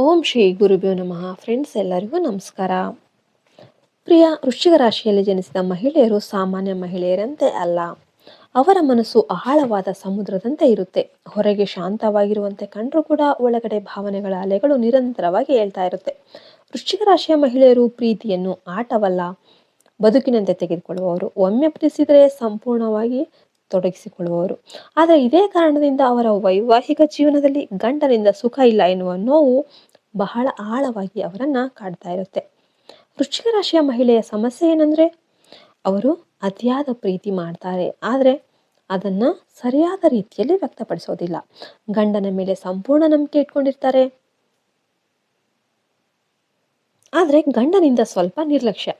ಓಂ ಶ್ರೀ ಗುರುಭ್ಯೋ ನಮಃ. ಫ್ರೆಂಡ್ಸ್ ಎಲ್ಲರಿಗೂ ನಮಸ್ಕಾರ. ಪ್ರಿಯ ವೃಶ್ಚಿಕ ರಾಶಿಯಲ್ಲಿ ಜನಿಸಿದ ಮಹಿಳೆಯರು ಸಾಮಾನ್ಯ ಮಹಿಳೆಯರಂತೆ ಅಲ್ಲ. ಅವರ ಮನಸ್ಸು ಆಳವಾದ ಸಮುದ್ರದಂತೆ ಇರುತ್ತೆ. ಹೊರಗೆ ಶಾಂತವಾಗಿರುವಂತೆ ಕಂಡರೂ ಕೂಡ ಒಳಗಡೆ ಭಾವನೆಗಳ ಅಲೆಗಳು ನಿರಂತರವಾಗಿ ಹೇಳ್ತಾ ಇರುತ್ತೆ. ವೃಶ್ಚಿಕ ರಾಶಿಯ ಮಹಿಳೆಯರು ಪ್ರೀತಿಯನ್ನು ಆಟವಲ್ಲ. ಬದುಕಿನಂತೆ ತೆಗೆದುಕೊಳ್ಳುವವರು ಒಮ್ಮೆ ಪ್ರೀತಿಸಿದರೆ ಸಂಪೂರ್ಣವಾಗಿ ತೊಡಗಿಸಿಕೊಳ್ಳುವವರು. ಆದರೆ ಇದೇ ಕಾರಣದಿಂದ ಅವರ ವೈವಾಹಿಕ ಜೀವನದಲ್ಲಿ ಗಂಡನಿಂದ ಸುಖ ಇಲ್ಲ ಎನ್ನುವ ನೋವು ಬಹಳ ಆಳವಾಗಿ ಅವರನ್ನ ಕಾಡ್ತಾ ಇರುತ್ತೆ. ವೃಶ್ಚಿಕ ರಾಶಿಯ ಮಹಿಳೆಯ ಸಮಸ್ಯೆ ಏನಂದ್ರೆ, ಅವರು ಅತಿಯಾದ ಪ್ರೀತಿ ಮಾಡ್ತಾರೆ. ಆದರೆ ಅದನ್ನ ಸರಿಯಾದ ರೀತಿಯಲ್ಲಿ ವ್ಯಕ್ತಪಡಿಸೋದಿಲ್ಲ. ಗಂಡನ ಮೇಲೆ ಸಂಪೂರ್ಣ ನಂಬಿಕೆ ಇಟ್ಕೊಂಡಿರ್ತಾರೆ. ಆದರೆ ಗಂಡನಿಂದ ಸ್ವಲ್ಪ ನಿರ್ಲಕ್ಷ್ಯ.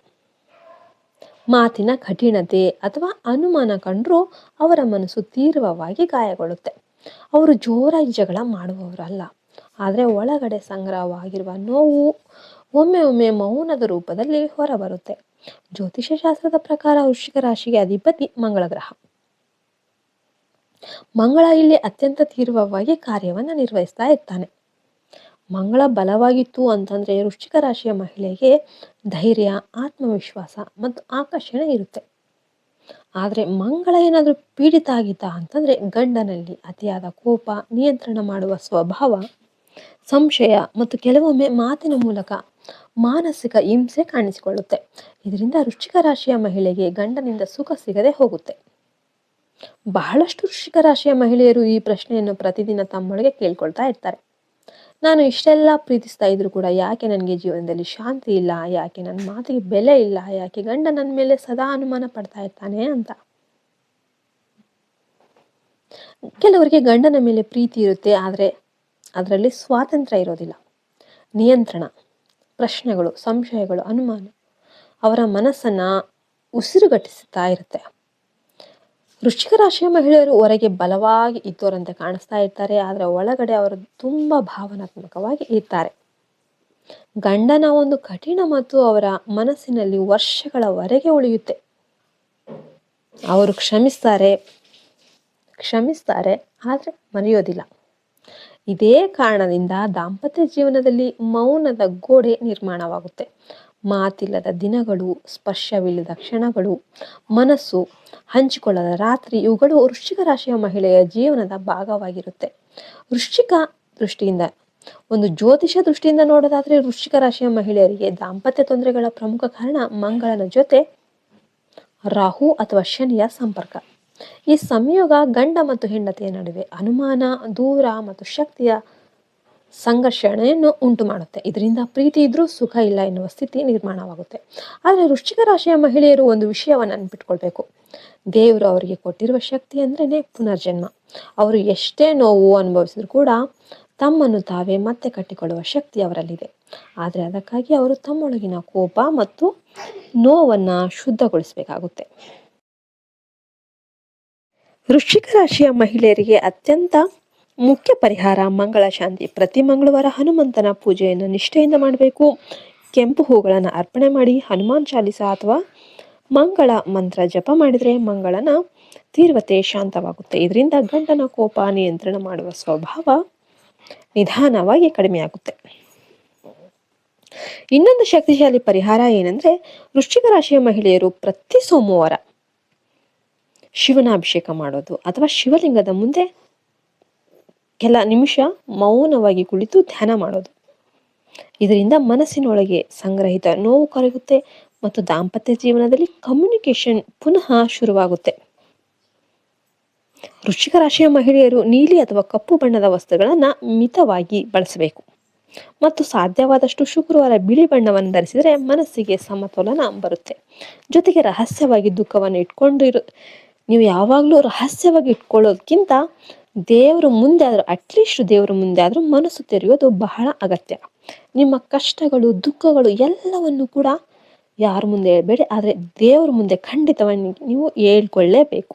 ಮಾತಿನ ಕಠಿಣತೆ ಅಥವಾ ಅನುಮಾನ ಕಂಡರೂ ಅವರ ಮನಸ್ಸು ತೀವ್ರವಾಗಿ ಗಾಯಗೊಳ್ಳುತ್ತೆ. ಅವರು ಜೋರಾಗಿ ಜಗಳ ಮಾಡುವವರಲ್ಲ. ಆದರೆ ಒಳಗಡೆ ಸಂಗ್ರಹವಾಗಿರುವ ನೋವು ಒಮ್ಮೆ ಒಮ್ಮೆ ಮೌನದ ರೂಪದಲ್ಲಿ ಹೊರಬರುತ್ತೆ. ಜ್ಯೋತಿಷ್ಯ ಶಾಸ್ತ್ರದ ಪ್ರಕಾರ ವೃಶ್ಚಿಕ ರಾಶಿಗೆ ಅಧಿಪತಿ ಮಂಗಳ ಗ್ರಹ. ಮಂಗಳ ಇಲ್ಲಿ ಅತ್ಯಂತ ತೀವ್ರವಾಗಿ ಕಾರ್ಯವನ್ನು ನಿರ್ವಹಿಸ್ತಾ ಇರ್ತಾನೆ. ಮಂಗಳ ಬಲವಾಗಿತ್ತು ಅಂತಂದ್ರೆ ವೃಶ್ಚಿಕ ರಾಶಿಯ ಮಹಿಳೆಗೆ ಧೈರ್ಯ, ಆತ್ಮವಿಶ್ವಾಸ ಮತ್ತು ಆಕರ್ಷಣೆ ಇರುತ್ತೆ. ಆದರೆ ಮಂಗಳ ಏನಾದರೂ ಪೀಡಿತ ಆಗಿದ್ದ ಅಂತಂದ್ರೆ ಗಂಡನಲ್ಲಿ ಅತಿಯಾದ ಕೋಪ, ನಿಯಂತ್ರಣ ಮಾಡುವ ಸ್ವಭಾವ ಸಂಶಯ ಮತ್ತು ಕೆಲವೊಮ್ಮೆ ಮಾತಿನ ಮೂಲಕ ಮಾನಸಿಕ ಹಿಂಸೆ ಕಾಣಿಸಿಕೊಳ್ಳುತ್ತೆ. ಇದರಿಂದ ವೃಶ್ಚಿಕ ರಾಶಿಯ ಮಹಿಳೆಗೆ ಗಂಡನಿಂದ ಸುಖ ಸಿಗದೆ ಹೋಗುತ್ತೆ. ಬಹಳಷ್ಟು ವೃಶ್ಚಿಕ ರಾಶಿಯ ಮಹಿಳೆಯರು ಈ ಪ್ರಶ್ನೆಯನ್ನು ಪ್ರತಿದಿನ ತಮ್ಮೊಳಗೆ ಕೇಳ್ಕೊಳ್ತಾ ಇರ್ತಾರೆ. ನಾನು ಇಷ್ಟೆಲ್ಲ ಪ್ರೀತಿಸ್ತಾ ಇದ್ರು ಕೂಡ ಯಾಕೆ ನನಗೆ ಜೀವನದಲ್ಲಿ ಶಾಂತಿ ಇಲ್ಲ, ಯಾಕೆ ನನ್ನ ಮಾತಿಗೆ ಬೆಲೆ ಇಲ್ಲ, ಯಾಕೆ ಗಂಡ ನನ್ನ ಮೇಲೆ ಸದಾ ಅನುಮಾನ ಪಡ್ತಾ ಇರ್ತಾನೆ ಅಂತ. ಕೆಲವರಿಗೆ ಗಂಡನ ಮೇಲೆ ಪ್ರೀತಿ ಇರುತ್ತೆ, ಆದರೆ ಅದರಲ್ಲಿ ಸ್ವಾತಂತ್ರ್ಯ ಇರೋದಿಲ್ಲ. ನಿಯಂತ್ರಣ, ಪ್ರಶ್ನೆಗಳು, ಸಂಶಯಗಳು, ಅನುಮಾನ. ಅವರ ಮನಸ್ಸನ್ನ ಉಸಿರುಗಟ್ಟಿಸುತ್ತಾ ಇರುತ್ತೆ. ವೃಶ್ಚಿಕ ರಾಶಿಯ ಮಹಿಳೆಯರು ಹೊರಗೆ ಬಲವಾಗಿ ಇದ್ದವರಂತೆ ಕಾಣಿಸ್ತಾ ಇರ್ತಾರೆ, ಆದರೆ ಒಳಗಡೆ ಅವರು ತುಂಬ ಭಾವನಾತ್ಮಕವಾಗಿ ಇರ್ತಾರೆ. ಗಂಡನ ಒಂದು ಕಠಿಣ ಮತ್ತು ಅವರ ಮನಸ್ಸಿನಲ್ಲಿ ವರ್ಷಗಳವರೆಗೆ ಉಳಿಯುತ್ತೆ. ಅವರು ಕ್ಷಮಿಸ್ತಾರೆ ಕ್ಷಮಿಸ್ತಾರೆ, ಆದರೆ ಮರೆಯೋದಿಲ್ಲ. ಇದೇ ಕಾರಣದಿಂದ ದಾಂಪತ್ಯ ಜೀವನದಲ್ಲಿ ಮೌನದ ಗೋಡೆ ನಿರ್ಮಾಣವಾಗುತ್ತೆ. ಮಾತಿಲ್ಲದ ದಿನಗಳು, ಸ್ಪರ್ಶವಿಲ್ಲದ ಕ್ಷಣಗಳು, ಮನಸ್ಸು ಹಂಚಿಕೊಳ್ಳದ ರಾತ್ರಿ, ಇವುಗಳು ವೃಶ್ಚಿಕ ರಾಶಿಯ ಮಹಿಳೆಯ ಜೀವನದ ಭಾಗವಾಗಿರುತ್ತೆ. ವೃಶ್ಚಿಕ ದೃಷ್ಟಿಯಿಂದ, ಒಂದು ಜ್ಯೋತಿಷ ದೃಷ್ಟಿಯಿಂದ ನೋಡೋದಾದ್ರೆ ವೃಶ್ಚಿಕ ರಾಶಿಯ ಮಹಿಳೆಯರಿಗೆ ದಾಂಪತ್ಯ ತೊಂದರೆಗಳ ಪ್ರಮುಖ ಕಾರಣ ಮಂಗಳನ ಜೊತೆ ರಾಹು ಅಥವಾ ಶನಿಯ ಸಂಪರ್ಕ. ಈ ಸಂಯೋಗ ಗಂಡ ಮತ್ತು ಹೆಂಡತಿಯ ನಡುವೆ ಅನುಮಾನ, ದೂರ ಮತ್ತು ಶಕ್ತಿಯ ಸಂಘರ್ಷಣೆಯನ್ನು ಉಂಟು ಮಾಡುತ್ತೆ. ಇದರಿಂದ ಪ್ರೀತಿ ಇದ್ರೂ ಸುಖ ಇಲ್ಲ ಎನ್ನುವ ಸ್ಥಿತಿ ನಿರ್ಮಾಣವಾಗುತ್ತೆ. ಆದರೆ ವೃಶ್ಚಿಕ ರಾಶಿಯ ಮಹಿಳೆಯರು ಒಂದು ವಿಷಯವನ್ನು ನೆನ್ಪಿಟ್ಕೊಳ್ಬೇಕು. ದೇವರು ಅವರಿಗೆ ಕೊಟ್ಟಿರುವ ಶಕ್ತಿ ಅಂದ್ರೇನೆ ಪುನರ್ಜನ್ಮ. ಅವರು ಎಷ್ಟೇ ನೋವು ಅನುಭವಿಸಿದ್ರು ಕೂಡ ತಮ್ಮನ್ನು ತಾವೇ ಮತ್ತೆ ಕಟ್ಟಿಕೊಳ್ಳುವ ಶಕ್ತಿ ಅವರಲ್ಲಿದೆ. ಆದರೆ ಅದಕ್ಕಾಗಿ ಅವರು ತಮ್ಮೊಳಗಿನ ಕೋಪ ಮತ್ತು ನೋವನ್ನು ಶುದ್ಧಗೊಳಿಸಬೇಕಾಗುತ್ತೆ. ವೃಶ್ಚಿಕ ರಾಶಿಯ ಮಹಿಳೆಯರಿಗೆ ಅತ್ಯಂತ ಮುಖ್ಯ ಪರಿಹಾರ ಮಂಗಳ ಶಾಂತಿ. ಪ್ರತಿ ಮಂಗಳವಾರ ಹನುಮಂತನ ಪೂಜೆಯನ್ನು ನಿಷ್ಠೆಯಿಂದ ಮಾಡಬೇಕು. ಕೆಂಪು ಹೂಗಳನ್ನು ಅರ್ಪಣೆ ಮಾಡಿ, ಹನುಮಾನ್ ಚಾಲಿಸ ಅಥವಾ ಮಂಗಳ ಮಂತ್ರ ಜಪ ಮಾಡಿದರೆ ಮಂಗಳನ ತೀವ್ರತೆ ಶಾಂತವಾಗುತ್ತೆ. ಇದರಿಂದ ಗಂಡನ ಕೋಪ ನಿಯಂತ್ರಣ ಮಾಡುವ ಸ್ವಭಾವ ನಿಧಾನವಾಗಿ ಕಡಿಮೆಯಾಗುತ್ತೆ. ಇನ್ನೊಂದು ಶಕ್ತಿಶಾಲಿ ಪರಿಹಾರ ಏನಂದ್ರೆ ವೃಶ್ಚಿಕ ರಾಶಿಯ ಮಹಿಳೆಯರು ಪ್ರತಿ ಸೋಮವಾರ ಶಿವನ ಅಭಿಷೇಕ ಮಾಡೋದು ಅಥವಾ ಶಿವಲಿಂಗದ ಮುಂದೆ ಕೆಲ ನಿಮಿಷ ಮೌನವಾಗಿ ಕುಳಿತು ಧ್ಯಾನ ಮಾಡೋದು. ಇದರಿಂದ ಮನಸ್ಸಿನೊಳಗೆ ಸಂಗ್ರಹಿತ ನೋವು ಕರಗುತ್ತೆ ಮತ್ತು ದಾಂಪತ್ಯ ಜೀವನದಲ್ಲಿ ಕಮ್ಯುನಿಕೇಶನ್ ಪುನಃ ಶುರುವಾಗುತ್ತೆ. ವೃಶ್ಚಿಕ ರಾಶಿಯ ಮಹಿಳೆಯರು ನೀಲಿ ಅಥವಾ ಕಪ್ಪು ಬಣ್ಣದ ವಸ್ತುಗಳನ್ನು ಮಿತವಾಗಿ ಬಳಸಬೇಕು. ಮತ್ತು ಸಾಧ್ಯವಾದಷ್ಟು ಶುಕ್ರವಾರ ಬಿಳಿ ಬಣ್ಣವನ್ನು ಧರಿಸಿದರೆ ಮನಸ್ಸಿಗೆ ಸಮತೋಲನ ಬರುತ್ತೆ. ಜೊತೆಗೆ ರಹಸ್ಯವಾಗಿ ದುಃಖವನ್ನು ಇಟ್ಕೊಂಡಿರು ನೀವು ಯಾವಾಗಲೂ ರಹಸ್ಯವಾಗಿ ಇಟ್ಕೊಳ್ಳೋದಕ್ಕಿಂತ ದೇವರ ಮುಂದೆ ಆದರೂ ಅಟ್ಲೀಸ್ಟ್ ದೇವರ ಮುಂದೆ ಆದರೂ ಮನಸ್ಸು ತೆರೆಯೋದು ಬಹಳ ಅಗತ್ಯ. ನಿಮ್ಮ ಕಷ್ಟಗಳು, ದುಃಖಗಳು ಎಲ್ಲವನ್ನು ಕೂಡ ಯಾರ ಮುಂದೆ ಹೇಳಬೇಡಿ, ಆದರೆ ದೇವರ ಮುಂದೆ ಖಂಡಿತವಾಗಿ ನೀವು ಹೇಳ್ಕೊಳ್ಳೇಬೇಕು.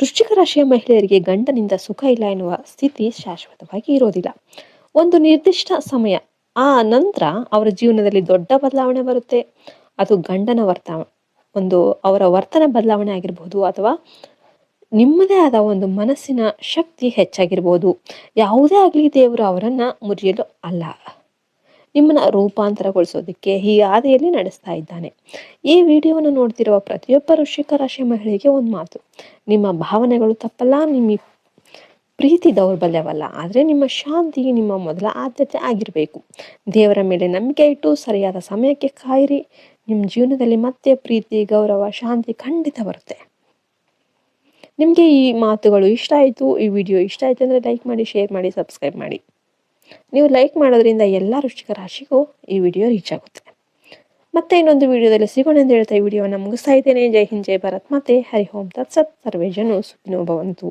ವೃಶ್ಚಿಕ ರಾಶಿಯ ಮಹಿಳೆಯರಿಗೆ ಗಂಡನಿಂದ ಸುಖ ಇಲ್ಲ ಎನ್ನುವ ಸ್ಥಿತಿ ಶಾಶ್ವತವಾಗಿ ಇರೋದಿಲ್ಲ. ಒಂದು ನಿರ್ದಿಷ್ಟ ಸಮಯ, ಆ ನಂತರ ಅವರ ಜೀವನದಲ್ಲಿ ದೊಡ್ಡ ಬದಲಾವಣೆ ಬರುತ್ತೆ. ಅದು ಗಂಡನ ವರ್ತ ಒಂದು ಅವರ ವರ್ತನ ಬದಲಾವಣೆ ಆಗಿರ್ಬೋದು ಅಥವಾ ನಿಮ್ಮದೇ ಆದ ಒಂದು ಮನಸ್ಸಿನ ಶಕ್ತಿ ಹೆಚ್ಚಾಗಿರ್ಬೋದು. ಯಾವುದೇ ಆಗಲಿ ದೇವರು ಅವರನ್ನು ಮುರಿಯಲು ಅಲ್ಲ. ನಿಮ್ಮನ್ನು ರೂಪಾಂತರಗೊಳಿಸೋದಕ್ಕೆ ಈ ಹಾದಿಯಲ್ಲಿ ನಡೆಸ್ತಾ ಇದ್ದಾನೆ. ಈ ವಿಡಿಯೋವನ್ನು ನೋಡ್ತಿರುವ ಪ್ರತಿಯೊಬ್ಬ ಋಷಿಕ ರಾಶಿ ಮಹಿಳೆಗೆ ಒಂದು ಮಾತು. ನಿಮ್ಮ ಭಾವನೆಗಳು ತಪ್ಪಲ್ಲ, ನಿಮ್ಮ ಪ್ರೀತಿ ದೌರ್ಬಲ್ಯವಲ್ಲ, ಆದರೆ ನಿಮ್ಮ ಶಾಂತಿ ನಿಮ್ಮ ಮೊದಲ ಆದ್ಯತೆ ಆಗಿರಬೇಕು. ದೇವರ ಮೇಲೆ ನಂಬಿಕೆ ಇಟ್ಟು ಸರಿಯಾದ ಸಮಯಕ್ಕೆ ಕಾಯಿರಿ. ನಿಮ್ಮ ಜೀವನದಲ್ಲಿ ಮತ್ತೆ ಪ್ರೀತಿ, ಗೌರವ, ಶಾಂತಿ ಖಂಡಿತ ಬರುತ್ತೆ. ನಿಮಗೆ ಈ ಮಾತುಗಳು ಇಷ್ಟ ಆಯಿತು, ಈ ವಿಡಿಯೋ ಇಷ್ಟ ಆಯಿತು ಅಂದರೆ ಲೈಕ್ ಮಾಡಿ, ಶೇರ್ ಮಾಡಿ, ಸಬ್ಸ್ಕ್ರೈಬ್ ಮಾಡಿ. ನೀವು ಲೈಕ್ ಮಾಡೋದ್ರಿಂದ ಎಲ್ಲ ರುಚಿಕ ರಾಶಿಗೂ ಈ ವಿಡಿಯೋ ರೀಚ್ ಆಗುತ್ತೆ. ಮತ್ತೆ ಇನ್ನೊಂದು ವಿಡಿಯೋದಲ್ಲಿ ಸಿಗೋಣ ಅಂತ ಹೇಳ್ತಾ ಈ ವಿಡಿಯೋವನ್ನು ಮುಗಿಸ್ತಾ ಇದ್ದೇನೆ. ಜೈ ಹಿಂದ್, ಜೈ ಭಾರತ್. ಮತ್ತೆ ಹರಿ ಓಂ. ತತ್ಸತ್. ಸರ್ವೇ ಜನು ಸುಖಿನೋ ಭವಂತು.